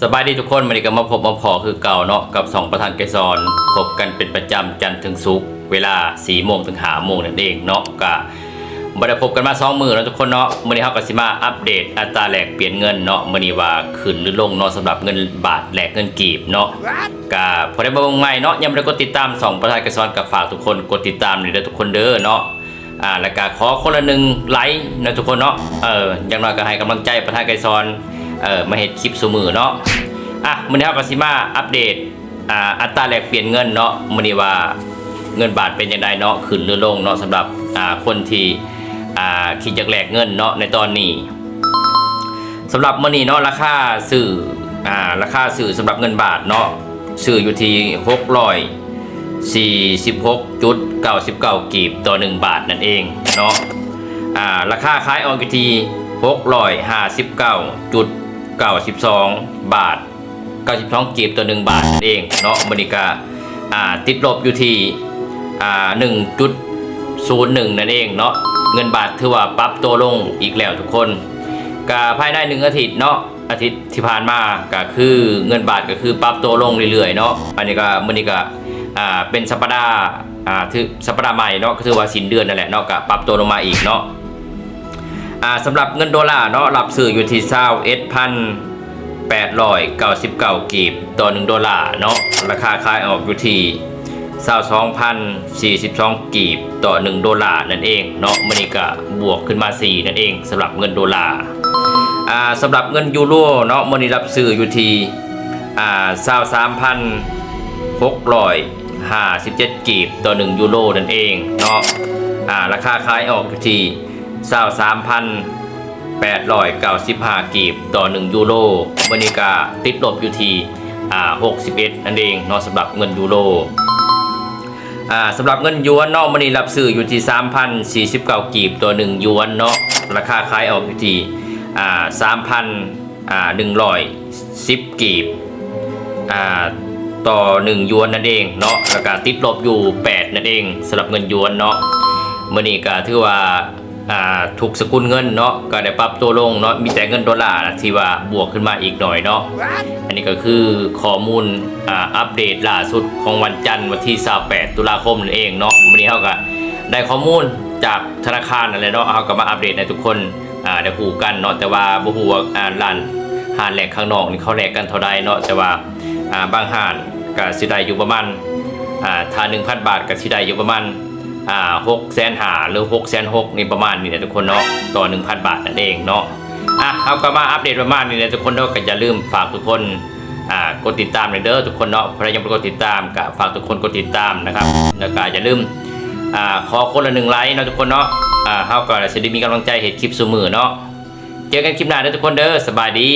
สบายดีทุกคนวันนี้ก็มาพบมาพอคือเก่าเนาะกับสองประธานไกรสอนพบกันเป็นประจำจันทร์ถึงศุกร์เวลา4ี่โมงถึงหาโมงนั่นเองเนาะก็บ่ได้พบกันมาสองมือแล้วทุกคนเนาะมื้อนี้เฮาก็สิมาอัปเดตอัตราแลกเปลี่ยนเงินเนาะมื้อนี้ว่าขึ้นหรือลงเนาะสำหรับเงินบาทแลกเงินกีบเนาะก็พอได้มาเบิ่งใหม่เนาะยังบ่ได้กดติดตามสองประธานไกรสอนก็ฝากทุกคนกดติดตามเลยเด้อทุกคนเด้อเนาะอ่าแล้วก็ขอคนละหนึ่งไลค์นะทุกคนเนาะเอออย่างน้อยก็ให้กำลังใจประธานไกซอน เออมาเห็นคลิปสมือเนาะอะมื้อนี้ครับก็สิมาอัปเดตอ่าอัตราแลกเปลี่ยนเงินเนาะมื้อนี้ว่าเงินบาทเป็นยังไงเนาะขึ้นหรือลงเนาะสำหรับอ่าคนที่อ่าคิดอยากแลกเงินเนาะในตอนนี้สำหรับมื้อนี้เนาะราคาซื้ออ่าราคาซื้อสำหรับเงินบาทเนาะซื้ออยู่ที่6 0 4 6 9 9กีบต่อ 1 บาทนั่นเองเนาะอ่าราคาขายออกอยู่ที่ 659.92บาท92กีบต่อ1บาทนั่นเองเนาะบริกาอ่าติดลบอยู่ที่อ่า1.01นั่นเองเนาะเงินบาทถือว่าปรับตัวลงอีกแล้วทุกคนกาภายในหนึ่งอาทิตย์เนาะอาทิตย์ที่ผ่านมาก็คือเงินบาทก็คือปรับตัวลงเรื่อยๆเนาะอันนี้ก็มื้อนี้ก็อ่าเป็นสัปดาห์อ่าถือสัปดาห์ใหม่เนาะก็คือว่าสิ้นเดือนนั่นแหละเนาะก็ปรับตัวลงมาอีกเนาะ อ่าสำหรับเงินดอลลาร์เนาะรับซื้ออยู่ที่เศร้าเอ็ดพันแปดร้อยเก้าสิบเก้ากีบต่อหนึ่งดอลลาร์เนาะราคาขายออกอยู่ที่เศร้าสองพันสี่สิบสองกีบต่อหนึ่งดอลลาร์นั่นเองเนาะมันนี่ก็บวกขึ้นมาสี่นั่นเองสำหรับเงินดอลลาร์อ่าสำหรับเงินยูโรเนาะมันนี่รับซื้ออยู่ที่อ่าเศร้าสามพันหกร้อยห้าสิบเจ็ดกีบต่อหนึ่งยูโรนั่นเองเนาะอ่าราคาขายออกอยู่ที่ เศร้าสามพันแปดร้อยเก้าสิบห้ากีบต่อหนึ่งยูโรวันนี้ก็ติดลบอยู่ที่อ่าหกสิบเอ็ดนั่นเองเนาะสำหรับเงินยูโรอ่าสำหรับเงินยวนนาะวันนี้รับซื้ออยู่ที่สามพันสี่สิบเก้ากีบต่อหนึ่งยวนเนาะราคาขายออกอยู่ที่อ่าสามพันอ่าหนึ่งร้อยสิบกีบอ่าต่อหนึ่งยวนนั่นเองเนาะแล้วก็ติดลบอยู่แปดนั่นเองสำหรับเงินยวนเนาะมื่อนี้ก็ถือว่า ถูกสกุลเงินเนาะก็ได้ปรับตัวลงเนาะมีแต่เงินดอลลาร์นะที่ว่าบวกขึ้นมาอีกหน่อยเนาะอันนี้ก็คือข้อมูลอ่าอัปเดตล่าสุดของวันจันทร์วันที่28ตุลาคมนั่นเองเนาะวันนี้เขาก็ได้ข้อมูลจากธนาคารนั่นแหละเนาะเขาก็มาอัปเดตให้ทุกคนอ่าได้ฮู้กันเนาะแต่ว่าบ่ฮู้ว่าอ่าร้านหานแหลกข้างนอกนี่เขาแหลกกันเท่าใดเนาะแต่ว่าอ่าบางห้านก็สิได้อยู่ประมาณอ่าถ้า1,000 บาทก็สิได้อยู่ประมาณ อ่าหกแสนหาหรือหกแสนหกนี่ประมาณนี้นะทุกคนเนาะต่อ1,000บาทนั่นเองเนาะอะเอาก็มาอัปเดตประมาณนี้นะทุกคนเนาะก็อย่าลืมฝากทุกคนอ่ากดติดตามหน่อยเด้อทุกคนเนาะใครยังไม่กดติดตามก็ฝากทุกคนกดติดตามนะครับแล้วก็อย่าลืมอ่าขอคนละหนึ่งไลค์เนาะทุกคนเนาะอ่าเฮาก็จะได้มีกำลังใจเห็นคลิปสมือเนาะเจอกันคลิปหน้าเด้อทุกคนเด้อสบายดี